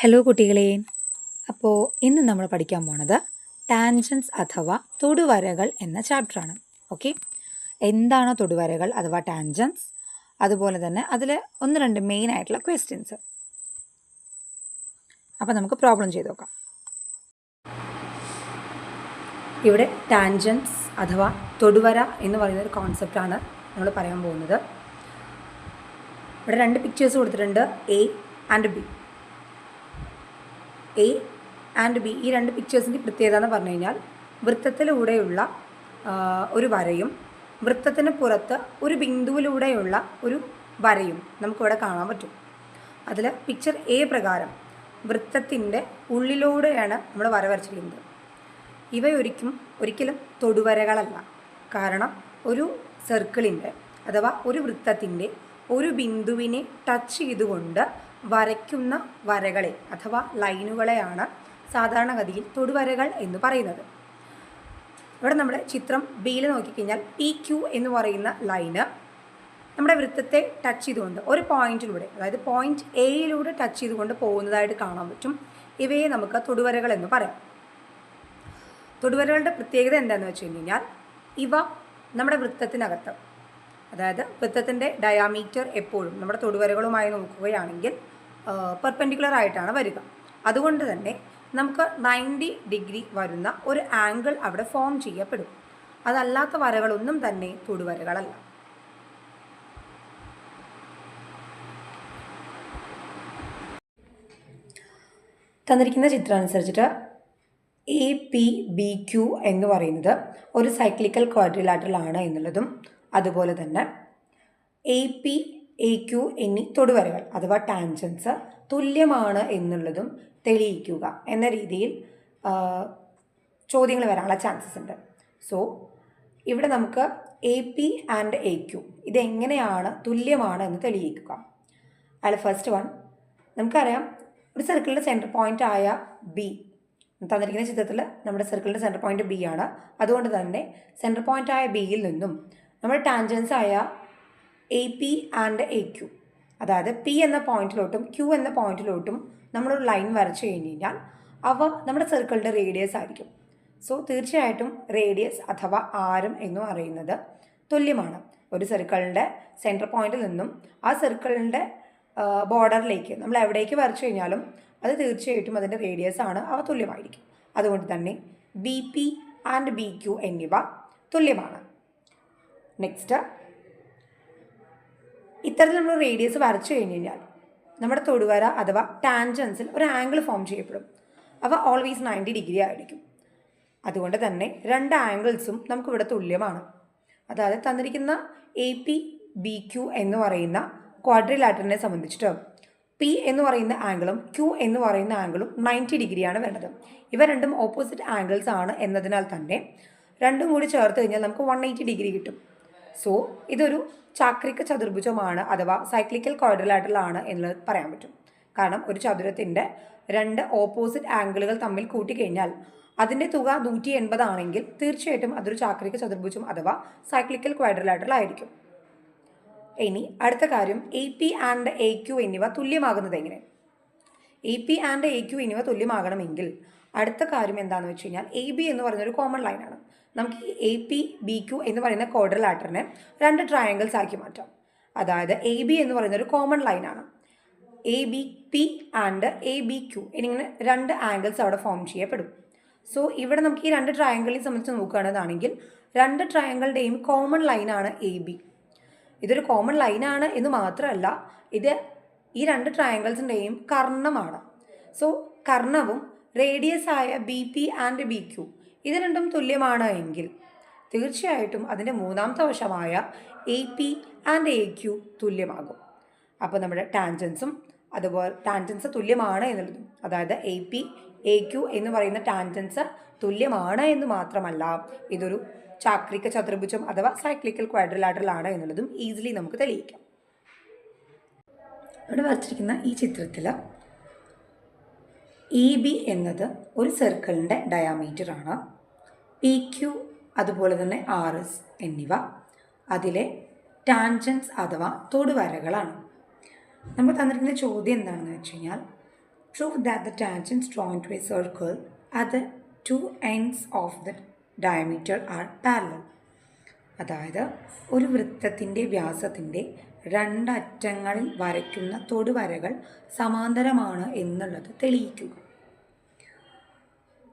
Hello കുട്ടികളെ. അപ്പോൾ ഇന്ന് നമ്മൾ പഠിക്കാൻ പോണത് ടാൻജൻസ് അഥവാ തൊടുവരകൾ എന്ന ചാപ്റ്ററാണ് ഓക്കെ എന്താണ് തൊടുവരകൾ അഥവാ ടാൻജൻസ് അതുപോലെ തന്നെ അതിൽ ഒന്ന് രണ്ട് മെയിൻ ആയിട്ടുള്ള ക്വസ്റ്റ്യൻസ് അപ്പോൾ നമുക്ക് പ്രോബ്ലം ചെയ്ത് നോക്കാം. ഇവിടെ ടാൻജൻസ് അഥവാ തൊടുവര എന്ന് പറയുന്ന ഒരു കോൺസെപ്റ്റാണ് നമ്മൾ പറയാൻ പോകുന്നത്. ഇവിടെ രണ്ട് പിക്ചേഴ്സ് കൊടുത്തിട്ടുണ്ട് A and B A and B ഈ രണ്ട് പിക്ചേഴ്സിന്റെ പ്രത്യേകത എന്ന് പറഞ്ഞു കഴിഞ്ഞാൽ വൃത്തത്തിലൂടെയുള്ള ഒരു വരയും വൃത്തത്തിന് പുറത്ത് ഒരു ബിന്ദുവിലൂടെയുള്ള ഒരു വരയും നമുക്കിവിടെ കാണാൻ പറ്റും. അതിൽ പിക്ചർ എ പ്രകാരം വൃത്തത്തിന്റെ ഉള്ളിലൂടെയാണ് നമ്മൾ വര വരച്ചിരിക്കുന്നത്. ഇവയൊരിക്കും ഒരിക്കലും തൊടുവരകളല്ല. കാരണം ഒരു സർക്കിളിന്റെ അഥവാ ഒരു വൃത്തത്തിന്റെ ഒരു ബിന്ദുവിനെ ടച്ച് ചെയ്തുകൊണ്ട് വരയ്ക്കുന്ന വരകളെ അഥവാ ലൈനുകളെയാണ് സാധാരണഗതിയിൽ തൊടുവരകൾ എന്ന് പറയുന്നത്. ഇവിടെ നമ്മുടെ ചിത്രം ബിയിൽ നോക്കിക്കഴിഞ്ഞാൽ പി ക്യു എന്ന് പറയുന്ന ലൈന് നമ്മുടെ വൃത്തത്തെ ടച്ച് ചെയ്തുകൊണ്ട് ഒരു പോയിന്റിലൂടെ അതായത് പോയിന്റ് എയിലൂടെ ടച്ച് ചെയ്തുകൊണ്ട് പോകുന്നതായിട്ട് കാണാൻ പറ്റും. ഇവയെ നമുക്ക് തൊടുവരകൾ എന്ന് പറയാം. തൊടുവരകളുടെ പ്രത്യേകത എന്താണെന്ന് വെച്ച് കഴിഞ്ഞാൽ ഇവ നമ്മുടെ വൃത്തത്തിനകത്ത് അതായത് വൃത്തത്തിന്റെ ഡയാമീറ്റർ എപ്പോഴും നമ്മുടെ തൊടുവരകളുമായി നോക്കുകയാണെങ്കിൽ പെർപെൻഡിക്കുലർ ആയിട്ടാണ് വരിക. അതുകൊണ്ട് തന്നെ നമുക്ക് നയന്റി ഡിഗ്രി വരുന്ന ഒരു ആംഗിൾ അവിടെ ഫോം ചെയ്യപ്പെടും. അതല്ലാത്ത വരകളൊന്നും തന്നെ തൊടുവരകളല്ല. തന്നിരിക്കുന്ന ചിത്രം അനുസരിച്ചിട്ട് എ പി ബി ക്യു എന്ന് പറയുന്നത് ഒരു സൈക്ലിക്കൽ ക്വാഡ്രിലാറ്ററൽ ആണ് എന്നുള്ളതും അതുപോലെ തന്നെ എ പി എ ക്യു എന്നീ തൊടുവരകൾ അഥവാ ടാൻജൻസ് തുല്യമാണ് എന്നുള്ളതും തെളിയിക്കുക എന്ന രീതിയിൽ ചോദ്യങ്ങൾ വരാനുള്ള ചാൻസസ് ഉണ്ട്. സോ ഇവിടെ നമുക്ക് A P and A Q ഇതെങ്ങനെയാണ് തുല്യമാണ് എന്ന് തെളിയിക്കുക. അതിൽ ഫസ്റ്റ് വൺ നമുക്കറിയാം ഒരു സർക്കിളിന്റെ സെന്റർ പോയിന്റ് ആയ ബി തന്നിരിക്കുന്ന ചിത്രത്തിൽ നമ്മുടെ സർക്കിളിന്റെ സെന്റർ പോയിന്റ് ബി ആണ്. അതുകൊണ്ട് തന്നെ സെന്റർ പോയിന്റ് ആയ ബിയിൽ നിന്നും നമ്മുടെ ടാൻജൻസ് ആയ A P and A Q അതായത് പി എന്ന പോയിന്റിലോട്ടും ക്യു എന്ന പോയിന്റിലോട്ടും നമ്മളൊരു ലൈൻ വരച്ചു കഴിഞ്ഞ് കഴിഞ്ഞാൽ അവ നമ്മുടെ സർക്കിളിന്റെ റേഡിയസ് ആയിരിക്കും. സോ തീർച്ചയായിട്ടും റേഡിയസ് അഥവാ ആരം എന്ന് പറയുന്നത് തുല്യമാണ്. ഒരു സർക്കിളിന്റെ സെന്റർ പോയിന്റിൽ നിന്നും ആ സർക്കിളിന്റെ ബോർഡറിലേക്ക് നമ്മൾ എവിടേക്ക് വരച്ചു കഴിഞ്ഞാലും അത് തീർച്ചയായിട്ടും അതിന്റെ റേഡിയസ് ആണ്. അവ തുല്യമായിരിക്കും. അതുകൊണ്ട് തന്നെ B P and B Q എന്നിവ തുല്യമാണ്. നെക്സ്റ്റ് ഇത്തരത്തിൽ നമ്മൾ റേഡിയസ് വരച്ചു കഴിഞ്ഞ് കഴിഞ്ഞാൽ നമ്മുടെ തൊടുവര അഥവാ ടാൻജൻസിൽ ഒരു ആംഗിൾ ഫോം ചെയ്യപ്പെടും. അവ ഓൾവേസ് നയന്റി ഡിഗ്രി ആയിരിക്കും. അതുകൊണ്ട് തന്നെ രണ്ട് ആംഗിൾസും നമുക്കിവിടെ തുല്യമാണ്. അതായത് തന്നിരിക്കുന്ന എ പി ബി ക്യു എന്ന് പറയുന്ന ക്വാഡ്രിലാറ്ററിനെ സംബന്ധിച്ചിട്ട് പി എന്ന് പറയുന്ന ആംഗിളും ക്യു എന്ന് പറയുന്ന ആംഗിളും നയന്റി ഡിഗ്രിയാണ് വേണ്ടത്. ഇവ രണ്ടും ഓപ്പോസിറ്റ് ആംഗിൾസ് ആണ് എന്നതിനാൽ തന്നെ രണ്ടും കൂടി ചേർത്ത് കഴിഞ്ഞാൽ നമുക്ക് വൺ എയ്റ്റി ഡിഗ്രി കിട്ടും. സോ ഇതൊരു ചാക്രിക ചതുർഭുജമാണ് അഥവാ സൈക്ലിക്കൽ ക്വാഡ്രിലാറ്ററൽ ആണ് എന്ന് പറയാൻ പറ്റും. കാരണം ഒരു ചതുരത്തിന്റെ രണ്ട് ഓപ്പോസിറ്റ് ആംഗിളുകൾ തമ്മിൽ കൂട്ടിക്കഴിഞ്ഞാൽ അതിന്റെ തുക നൂറ്റി എൺപതാണെങ്കിൽ തീർച്ചയായിട്ടും അതൊരു ചാക്രിക ചതുർഭുജം അഥവാ സൈക്ലിക്കൽ ക്വാഡ്രലാറ്ററൽ ആയിരിക്കും. ഇനി അടുത്ത കാര്യം A P and A Q എന്നിവ തുല്യമാകുന്നത് എങ്ങനെ? A P and A Q എന്നിവ തുല്യമാകണമെങ്കിൽ അടുത്ത കാര്യം എന്താണെന്ന് വെച്ച് കഴിഞ്ഞാൽ എ ബി എന്ന് പറയുന്ന ഒരു കോമൺ ലൈനാണ് നമുക്ക് ഈ എ പി ബി ക്യു എന്ന് പറയുന്ന ക്വാഡ്രിലാറ്ററിനെ രണ്ട് ട്രയാങ്കിൾസ് ആക്കി മാറ്റാം. അതായത് എ ബി എന്ന് പറയുന്ന ഒരു കോമൺ ലൈനാണ് A B P and A B Q എന്നിങ്ങനെ രണ്ട് ആംഗിൾസ് അവിടെ ഫോം ചെയ്യപ്പെടും. സോ ഇവിടെ നമുക്ക് ഈ രണ്ട് ട്രയാങ്കിളിനെ സംബന്ധിച്ച് നോക്കുകയാണെന്നാണെങ്കിൽ രണ്ട് ട്രയാങ്കിളുടെയും കോമൺ ലൈനാണ് എ ബി ഇതൊരു കോമൺ ലൈനാണ് എന്ന് മാത്രമല്ല ഇത് ഈ രണ്ട് ട്രയാങ്കിൾസിന്റെയും കർണമാണ്. സോ കർണവും റേഡിയസ് ആയ B P and B Q ഇത് രണ്ടും തുല്യമാണ് എങ്കിൽ തീർച്ചയായിട്ടും അതിന്റെ മൂന്നാമത്തെ വശമായ A P and A Q തുല്യമാകും. അപ്പോൾ നമ്മുടെ ടാൻജൻസും അതുപോലെ ടാൻജൻസ് തുല്യമാണ് എന്നുള്ളതും. അതായത് എ പി എ ക്യു എന്ന് പറയുന്ന ടാൻജൻസ് തുല്യമാണ് എന്ന് മാത്രമല്ല ഇതൊരു ചാക്രിക ചതുർഭുജം അഥവാ സൈക്ലിക്കൽ ക്വാഡ്രിലാറ്ററൽ ആണ് എന്നുള്ളതും ഈസിലി നമുക്ക് തെളിയിക്കാം. ഇവിടെ വരച്ചിരിക്കുന്ന ഈ ചിത്രത്തിൽ ഇ ബി എന്നത് ഒരു സർക്കിളിന്റെ ഡയാമീറ്റർ ആണ്. പി ക്യു അതുപോലെ തന്നെ ആർ എസ് എന്നിവ അതിലെ ടാൻജൻസ് അഥവാ തൊടുവരകളാണ്. നമ്മൾ തന്നിരിക്കുന്ന ചോദ്യം എന്താണെന്ന് വെച്ച് കഴിഞ്ഞാൽ prove that the tangents drawn to a circle at two ends of the diameter are parallel അതായത് ഒരു വൃത്തത്തിന്റെ വ്യാസത്തിന്റെ രണ്ടറ്റങ്ങളിൽ വരയ്ക്കുന്ന തൊടുവരകൾ സമാന്തരമാണ് എന്നുള്ളത് തെളിയിക്കുക.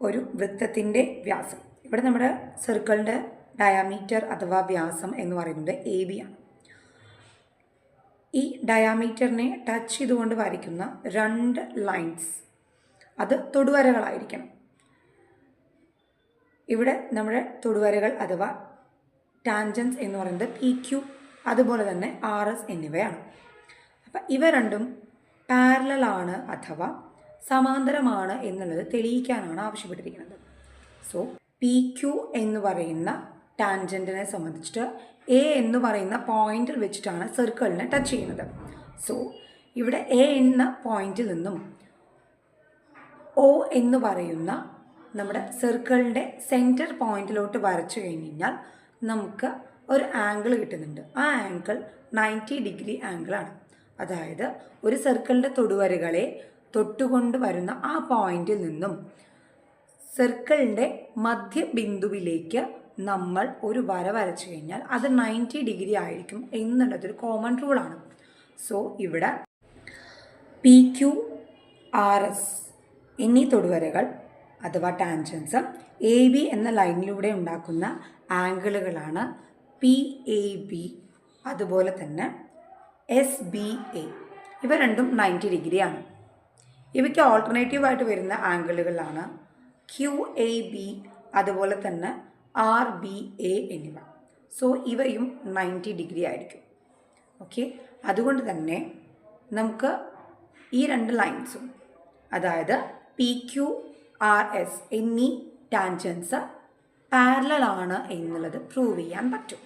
ഒരു വൃത്തത്തിന്റെ വ്യാസം. ഇവിടെ നമ്മുടെ സർക്കിളിന്റെ ഡയാമീറ്റർ അഥവാ വ്യാസം എന്ന് പറയുന്നത് എ ബി ആണ്. ഈ ഡയാമീറ്ററിനെ ടച്ച് ചെയ്തുകൊണ്ട് വരയ്ക്കുന്ന രണ്ട് ലൈൻസ് അത് തൊടുവരകളായിരിക്കണം. ഇവിടെ നമ്മുടെ തൊടുവരകൾ അഥവാ ടാൻജൻസ് എന്ന് പറയുന്നത് പി ക്യു അതുപോലെ തന്നെ ആർ എസ് എന്നിവയാണ്. അപ്പം ഇവ രണ്ടും പാരലാണ് അഥവാ സമാന്തരമാണ് എന്നുള്ളത് തെളിയിക്കാനാണ് ആവശ്യപ്പെട്ടിരിക്കുന്നത്. സോ പി ക്യു എന്ന് പറയുന്ന ടാൻജന്റിനെ സംബന്ധിച്ചിട്ട് എ എന്ന് പറയുന്ന പോയിന്റിൽ വെച്ചിട്ടാണ് സർക്കിളിനെ ടച്ച് ചെയ്യുന്നത്. സോ ഇവിടെ എ എന്ന പോയിന്റിൽ നിന്നും ഒ എന്ന് പറയുന്ന നമ്മുടെ സർക്കിളിന്റെ സെന്റർ പോയിന്റിലോട്ട് വരച്ചു കഴിഞ്ഞ് കഴിഞ്ഞാൽ നമുക്ക് ഒരു ആംഗിൾ കിട്ടുന്നുണ്ട്. ആ ആംഗിൾ നയന്റി ഡിഗ്രി ആംഗിളാണ് അതായത് ഒരു സർക്കിളിന്റെ തൊടുവരകളെ തൊട്ടുകൊണ്ട് വരുന്ന ആ പോയിന്റിൽ നിന്നും സർക്കിളിന്റെ മധ്യബിന്ദുവിലേക്ക് നമ്മൾ ഒരു വര വരച്ചു കഴിഞ്ഞാൽ അത് നയന്റി ഡിഗ്രി ആയിരിക്കും എന്നുള്ളതൊരു കോമൺ റൂളാണ് സോ ഇവിടെ പി ക്യു ആർ എസ് എന്നീ തൊടുവരകൾ അഥവാ ടാൻജൻസ് എ ബി എന്ന ലൈനിലൂടെ ഉണ്ടാക്കുന്ന ആംഗിളുകളാണ് പി എ ബി അതുപോലെ തന്നെ എസ് ബി എ ഇവ രണ്ടും നയന്റി ഡിഗ്രിയാണ് ഇവയ്ക്ക് ഓൾട്ടർനേറ്റീവായിട്ട് വരുന്ന ആംഗിളുകളാണ് ക്യു എ ബി അതുപോലെ തന്നെ ആർ ബി എ എന്നിവ. സോ ഇവയും നയന്റി ഡിഗ്രി ആയിരിക്കും. ഓക്കെ അതുകൊണ്ട് തന്നെ നമുക്ക് ഈ രണ്ട് ലൈൻസും അതായത് പി ക്യു ആർ എസ് എന്നീ ടാൻജൻസ് പാരലാണ് എന്നുള്ളത് പ്രൂവ് ചെയ്യാൻ പറ്റും.